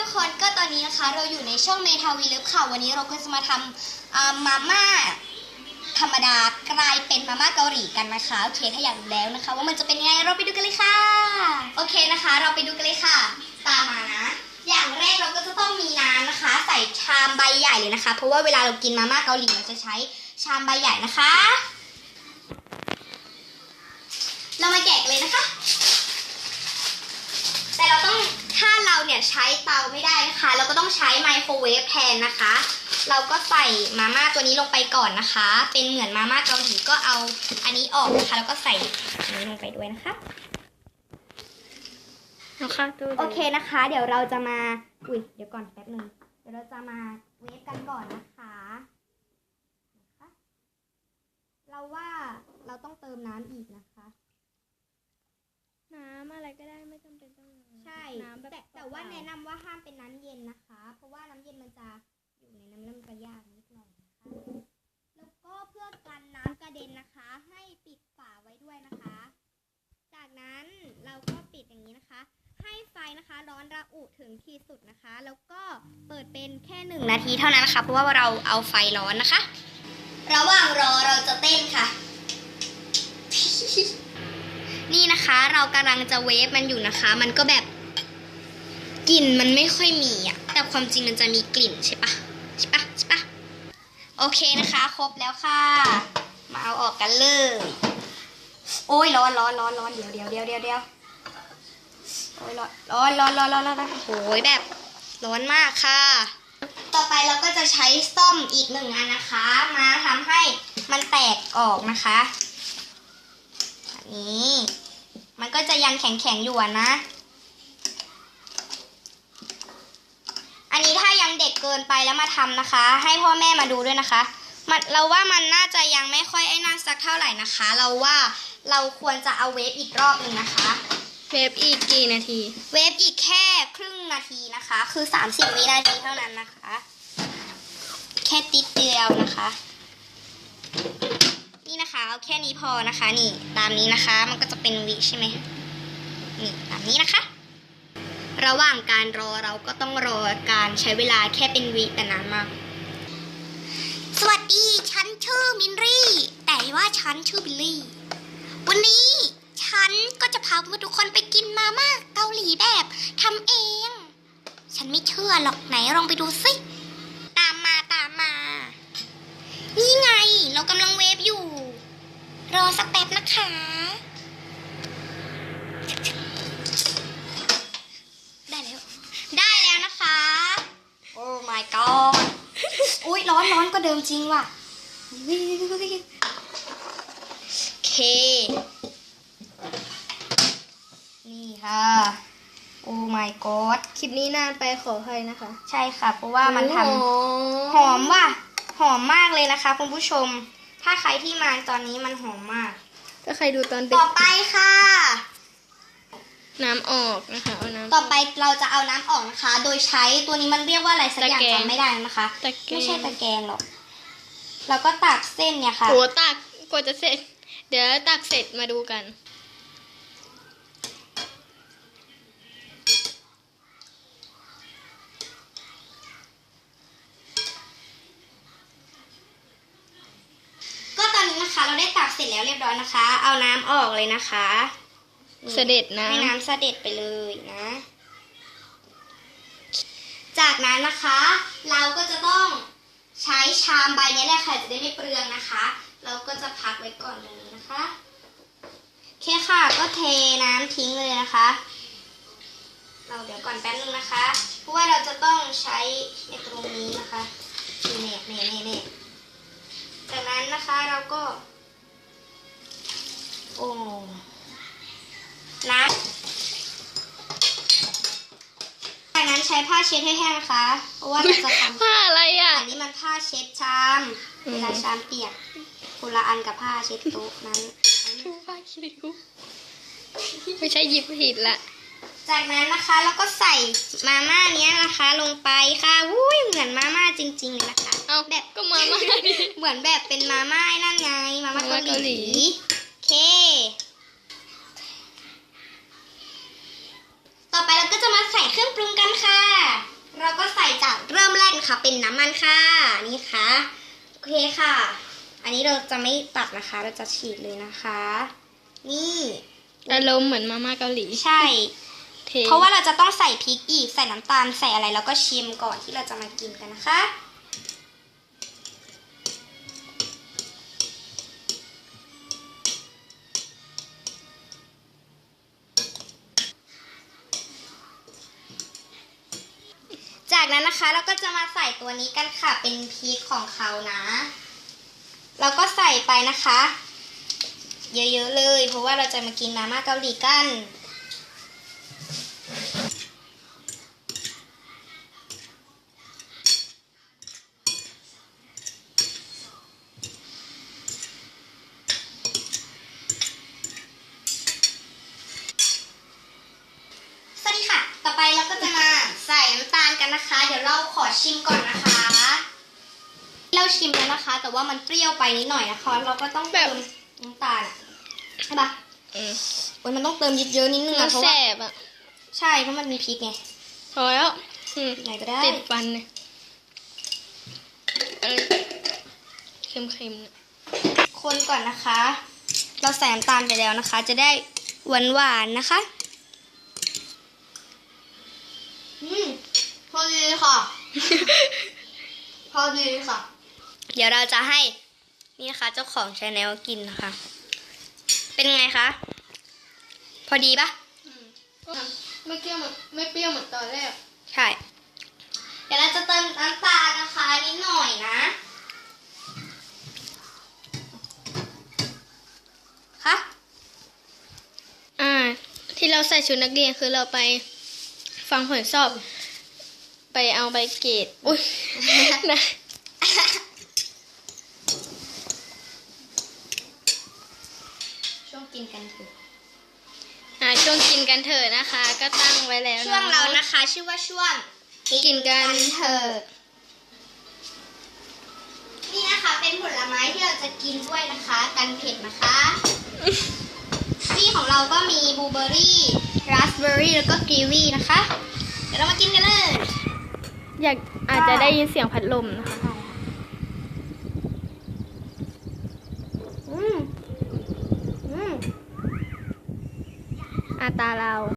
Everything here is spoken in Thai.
ทุกคนก็ตอนนี้นะคะ เราอยู่ในช่องเมทาวีเลิฟค่ะ วันนี้เราก็จะมาทำมาม่าธรรมดากลายเป็นมาม่าเกาหลีกันนะคะโอเคถ้าอยากรู้แล้วนะคะ ว่ามันจะเป็นยังไงเราไปดูกันเลยค่ะ โอเคนะคะ เราไปดูกันเลยค่ะ ตามมานะ อย่างแรกเราก็จะต้องมีน้ำนะคะ ใส่ชามใบใหญ่เลยนะคะ เพราะว่าเวลาเรากินมาม่าเกาหลีเราจะใช้ชามใบใหญ่นะคะ เรามาแกะเลยนะคะ แต่เราต้องถ้าเราเนี่ย ใช้เตาไม่ได้นะคะ เราก็ต้องใช้ไมโครเวฟแทนนะคะ เราก็ใส่มาม่าตัวนี้ลงไปก่อนนะคะ เป็นเหมือนมาม่าเกาหลีก็เอาอันนี้ออกนะคะ แล้วก็ใส่อันนี้ลงไปด้วยนะคะเอาเข้าตู้โอเคนะคะ เดี๋ยวเราจะมาอุ้ยเดี๋ยวก่อนแป๊บหนึ่งเดี๋ยวเราจะมาเวฟกันก่อนนะคะนะคะ เราว่าเราต้องเติมน้ำอีกนะคะ น้ำอะไรก็ได้ไม่ ว่าแนะนำว่าห้ามเป็นน้ำเย็นนะคะ เพราะว่าน้ำเย็นมันจะอยู่ในน้ำแล้วมันจะยากนิดหน่อยนะคะแล้วก็เพื่อกันน้ำกระเด็นนะคะ ให้ปิดฝาไว้ด้วยนะคะ จากนั้นเราก็ปิดอย่างนี้นะคะ ให้ไฟนะคะร้อนระอุถึงขีดสุดนะคะ แล้วก็เปิดเป็นแค่หนึ่งนาทีเท่านั้นนะคะเพราะว่าเราเอาไฟร้อนนะคะ ระหว่างรอเราจะเต้นค่ะนี่นะคะเรากำลังจะเวฟมันอยู่นะคะ มันก็แบบ กลิ่นมันไม่ค่อยมีอะแต่ความจริงมันจะมีกลิ่นใช่ปะใช่ปะใช่ปะโอเคนะคะ ครบแล้วค่ะ มาเอาออกกันเลย โอ้ยร้อนร้อนร้อนร้อนเดี๋ยวเดี๋ยวเดี๋ยวเดี๋ยวเดี๋ยวโอ้ยร้อนร้อนร้อนร้อนร้อนร้อนโอ้ยแบบร้อนมากค่ะ ต่อไปเราก็จะใช้ส้อมอีกหนึ่งอันนะคะ มาทำให้มันแตกออกนะคะนี้มันก็จะยังแข็งๆอยู่นะ อันนี้ถ้ายังเด็ กเกินไปแล้วมาทำนะคะ ให้พ่อแม่มาดูด้วยนะคะ มันเราว่ามันน่าจะยังไม่ค่อยไอ้นั่นสักเท่าไหร่นะคะ เราว่าเราควรจะเอาเวฟอีกรอบหนึ่งนะคะ เวฟอีกกี่นาที เวฟอีกแค่ครึ่งนาทีนะคะ คือ 30 วินาทีเท่านั้นนะคะ แค่ติดเดียวนะคะ นี่นะคะเอาแค่นี้พอนะคะ นี่ตามนี้นะคะ มันก็จะเป็นวิใช่ไหมนี่ตามนี้นะคะ ระหว่างการรอเราก็ต้องรอการใช้เวลาแค่เป็นวิแต่นานมาก สวัสดี ฉันชื่อมินรี่ แต่ว่าฉันชื่อบิลลี่ วันนี้ฉันก็จะพาทุกคนไปกินมาม่าเกาหลีแบบทำเอง ฉันไม่เชื่อหรอกไหนลองไปดูสิตามมาตามมา นี่ไงเรากำลังเวฟอยู่ รอสักแป๊บนะคะ ได้แล้ว ได้แล้วนะคะ โอ้ my god อุ้ยร้อนร้อน ก็เดิมจริงว่ะโอเค นี่ค่ะ โอ้ my god คลิปนี้นานไปขออภัยนะคะ ใช่ค่ะ เพราะว่ามันทำโอ้โหอมว่ะ หอมมากเลยนะคะคุณผู้ชม ถ้าใครที่มาตอนนี้มันหอมมาก ถ้าใครดูตอนเด็ต่กอไปค่ะ น้ำออกนะคะเอาน้ำ ต่อไปเราจะเอาน้ำออกนะคะ โดยใช้ตัวนี้มันเรียกว่าอะไรสักอย่างตะแกรงจำไม่ได้นะคะ ตะแกรง ไม่ใช่ตะแกรงหรอกเราก็ตักเส้นเนี่ยค่ะ โหตักกว่าจะเสร็จ เดี๋ยวตักเสร็จมาดูกัน ก็ตอนนี้นะคะ เราได้ตักเสร็จแล้วเรียบร้อยนะคะ เอาน้ำออกเลยนะคะนี่ เสด็จน้ำให้น้ำเสด็จไปเลยนะ จากนั้นนะคะ เราก็จะต้องใช้ชามใบนี้แหละค่ะจะได้ไม่เปลืองนะคะ เราก็จะพักไว้ก่อนตรงนี้นะคะโอเคค่ะก็เทน้ำทิ้งเลยนะคะ เราเดี๋ยวก่อนแป๊บนึงนะคะ เพราะว่าเราจะต้องใช้ในตรงนี้นะคะนี่เน่เน่เน่เน่จากนั้นนะคะเราก็ โอ้น้ำจากนั้นใช้ ผ้าเช็ดให้แห้งนะคะ เพราะว่าเราจะทำผ้าอะไรอะ อันนี้มันผ้าเช็ดชามอืมเวลาชามเปียกคนละอันกับผ้าเช็ดโต๊ะนั้นผ้าคิริวไม่ใช่หยิบผิดละ จากนั้นนะคะแล้วก็ใส่มาม่าเนี้ยนะคะ ลงไปค่ะวุ้ยเหมือนมาม่าจริงๆเลยนะคะเอาแบบก็มามาดิเหมือนแบบเป็นมาม่าไอ้นั่นไง มาม่ามาม่าเกาเกาหหลีลี โอเค ต่อไปเราก็จะมาใส่เครื่องปรุงกันค่ะนะคะเป็นน้ำมันค่ะนี่ค่ะโอเคค่ะ อันนี้เราจะไม่ตัดนะคะ เราจะฉีดเลยนะคะ นี่อารมณ์เหมือนมาม่าเกาหลีใช่เทเพราะว่าเราจะต้องใส่พริกอีกใส่น้ำตาลใส่อะไรแล้วก็ชิมก่อนที่เราจะมากินกันนะคะ นั้นนะคะ เราก็จะมาใส่ตัวนี้กันค่ะ เป็นพีคของเขานะ เราก็ใส่ไปนะคะ เยอะๆเลย เพราะว่าเราจะมากินมาม่าเกาหลีกัน สวัสดีค่ะ ต่อไปเราก็จะมาใส่น้ำตาลกันนะคะ เดี๋ยวเราขอชิมก่อนนะคะ เราชิมแล้วนะคะ แต่ว่ามันเปรี้ยวไปนิดหน่อยนะคะ เราก็ต้องเติมน้ำตาลอะใช่ปะอืมโอ้ยมันต้องเติมเยอะๆนิดนึงมัอะนเพราะแสว่าบอะใช่เพราะมันมีพริกไงพอแล้วอืมไหนก็ได้ติดฟันเนี่ยเออเค็มๆเนี่ยคนก่อนนะคะ เราใส่น้ำตาลไปแล้วนะคะ จะได้หวานหวานๆนะคะ อืมพอ ดีค่ะ พอดีค่ะ เดี๋ยวเราจะให้นี่นะคะเจ้าของชาแนลกินนะคะ เป็นไงคะ พอดีปะไม่เปรี้ยวเหมือนไม่เปรี้ยวเหมือนตอนแรก ใช่ เดี๋ยวเราจะเติมน้ำตาลนะคะนิดหน่อยนะคะอ่า ที่เราใส่ชุดนักเรียนคือเราไปฟังผลสอบ ไปเอาใบเกรดอุ้ยนะช่วงกินกันเถอะอ่าช่วงกินกันเถอะนะคะ ก็ตั้งไว้แล้วนะช่วงเรานะคะ ชื่อว่าช่วงกินกันเถอะนี่นะคะ เป็นผลไม้ที่เราจะกินด้วยนะคะ กันเผ็ดนะคะที่ของเราก็มีบลูเบอร์รี่ราสเบอร์รี่แล้วก็กีวีนะคะ เดี๋ยวเรามากินกันเลย อยากอาจจะได้ยินเสียงพัดลมนะคะอืมอืมอาตาเรา